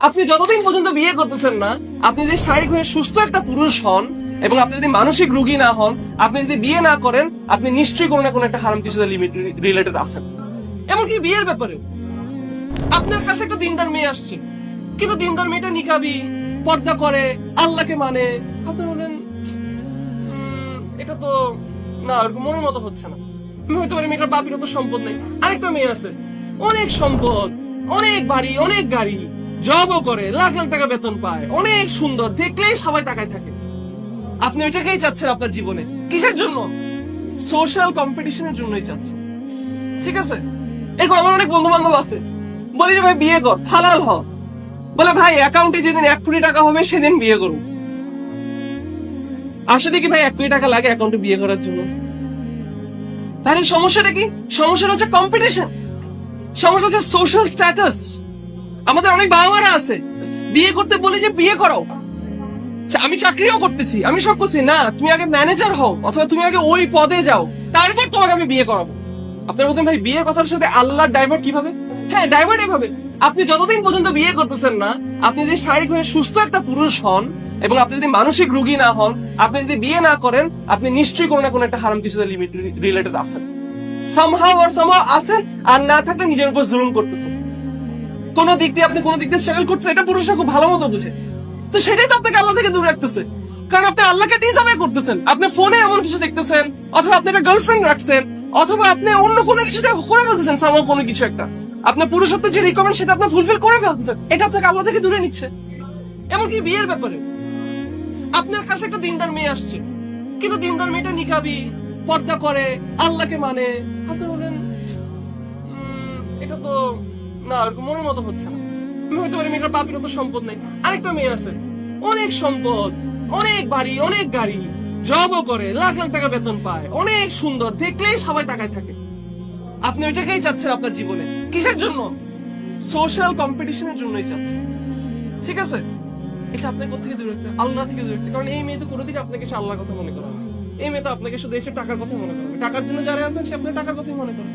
আপনি যতদিন পর্যন্ত বিয়ে করতেছেন না, আপনি যদি শারীরিকভাবে সুস্থ একটা পুরুষ হন এবং আপনি যদি মানসিক রোগী না হন, আপনি যদি বিয়ে না করেন, আপনি নিশ্চয়ই কোনো না কোনো একটা হারাম লিমিট রিলেটেড আছেন। এমনকি বিয়ের ব্যাপারে আপনার কাছে একটা দিনদার মেয়ে আসছে। কিন্তু দিনদার মেয়েটা নিকাবি পর্দা করে, আল্লাহকে মানে। আপনি বলেন এটা তো না ওরকম মনের মতো হচ্ছে না। হয়তো মেয়েটার বাপের তো সম্পদ নেই। আরেকটা মেয়ে আছে। অনেক সম্পদ, অনেক বাড়ি, অনেক গাড়ি। জবও করে, লাখ লাখ টাকা বেতন পায়। অনেক সুন্দর, দেখলেই সবাই তাকায় থাকে। আপনি ওইটাকেই চাচ্ছেন আপনার জীবনে। কিসের জন্য? সোশ্যাল কম্পিটিশনের জন্যই চাচ্ছেন। ঠিক আছে? এরকম আমার অনেক বন্ধু বান্ধব আছে। বলি যে ভাই, বিয়ে কর, হালাল হ। বলে, ভাই অ্যাকাউন্টে যেদিন এক কোটি টাকা হবে, সেদিন বিয়ে করুন আসলে কি ভাই, এক কোটি টাকা লাগে অ্যাকাউন্টে বিয়ে করার জন্য। তাহলে সমস্যাটা কি? সমস্যাটা হচ্ছে কম্পিটিশন সমস্যা হচ্ছে সোশ্যাল স্ট্যাটাস আমাদের অনেক বাবা মারা আছে। বিয়ে করতে বলে যে বিয়ে করো আমি চাকরিও করতেছি, আমি সব করছি। না, তুমি আগে ম্যানেজার হও, অথবা তুমি আগে ওই পদে যাও। তারপর তোমাকে আমি বিয়ে করাবো। আপনার বলতেন ভাই, বিয়ের কথার সাথে ডাইভার্ট কীভাবে? হ্যাঁ ডাইভার্ট এভাবে। আপনি যতদিন পর্যন্ত বিয়ে করতেছেন না, আপনি যদি শারীরিকভাবে সুস্থ একটা পুরুষ হন, এবং আপনি যদি মানসিক রোগী না হন, আপনি যদি বিয়ে না করেন, আপনি নিশ্চয়ই কোনো না কোনো একটা হারাম কিছুতে রিলেটেড আছেন। সামহাও আর সামহাও আছেন, আর না থাকলে নিজের উপর জুলুম করতেছেন। কোন দিক দিয়ে আপনি কোন দিক দিয়ে স্ট্রাগল করছেন, এটা পুরুষরা খুব ভালো মতো বুঝে। তো সেটাই তো আপনাকে আল্লাহ থেকে দূরে রাখতেছে। কারণ আপনি আল্লাহকে ডিসাবে করতেছেন। আপনি ফোনে এমন কিছু দেখতেছেন, অথবা আপনি একটা গার্লফ্রেন্ড রাখছেন, অথবা আপনি অন্য কোনো কিছু করে ফেলতেছেন সামা কোনো কিছু একটা। আপনার পুরুষত্ব যে রিকমেন্ড সেটা আপনি ফুলফিল করে ফেলতেছেন, এটা আপনাকে আল্লাহ থেকে দূরে নিচ্ছে। এমনকি বিয়ের ব্যাপারে। আপনার কাছে একটা দিনদার মেয়ে আসছে। কিন্তু দিনদার মেয়েটা নিকাবি পর্দা করে, আল্লাহকে মানে। আপনি বলেন এটা তো না মনের মতো হচ্ছে না। মেয়েটার বাপের তো সম্পদ নেই। আরেকটা মেয়ে আছে। অনেক সম্পদ, অনেক বাড়ি, অনেক গাড়ি জবও করে, লাখ লাখ টাকা বেতন পায়, অনেক সুন্দর, দেখলেই সবাই তাকায় থাকে। আপনি ওইটাকেই চাচ্ছেন আপনার জীবনে। কিসের জন্য? সোশ্যাল কম্পিটিশনের জন্যই ঠিক আছে? এটা আপনাকে কোথা থেকে দূরে রাখছে আল্লাহ থেকে দূরে রাখছে কারণ এই মেয়ে তো কোনোদিন আপনাকে সে আল্লাহর কথা মনে করে এই মেয়ে তো আপনাকে শুধু এসে টাকার কথা মনে করে টাকার জন্য যারা আছেন, সে আপনার টাকার কথাই মনে করে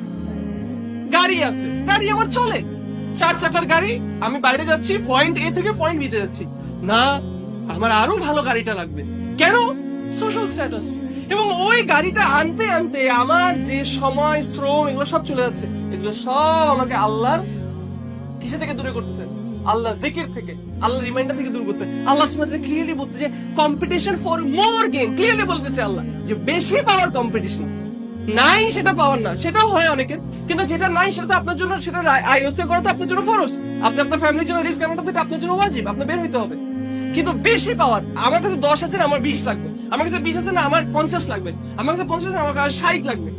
গাড়ি আছে। গাড়ি আমার চলে। চার চাকার গাড়ি, আমি বাইরে যাচ্ছি পয়েন্ট এ থেকে পয়েন্ট বিতে যাচ্ছি। না, আমার আরও ভালো গাড়িটা লাগবে। কেন? সোশ্যাল স্ট্যাটাস এবং ওই গাড়িটা আনতে আনতে আমার যে সময়, শ্রম, এগুলো সব চলে যাচ্ছে। এগুলো সব আমাকে আল্লাহর কিসে থেকে দূরে করতেছে। আল্লাহ জিকির থেকে আল্লাহ রিমাইন্ডার থেকে দূর করছে। আল্লাহ সুবহানাহু ক্লিয়ারলি বলছে যে competition for more game clearly বলতেছে আল্লাহ যে, বেশি পাওয়ার কম্পিটিশন নাই, সেটা পাওয়ার না। সেটাও হয় অনেকের। কিন্তু যেটা নাই, সেটা তো আপনার জন্য সেটা আইওসে করা তো আপনার জন্য ফরজ আপনি আপনার ফ্যামিলির জন্য রিস্ক আমার থেকে আপনার জন্য ওয়াজিব আপনার বের হইতে হবে। কিন্তু বেশি পাওয়ার আমার কাছে দশ আছে না, আমার বিশ লাগবে। আমার কাছে বিশ আছে না, আমার পঞ্চাশ লাগবে। আমার কাছে পঞ্চাশ আছে আমার কাছে ষাট লাগবে।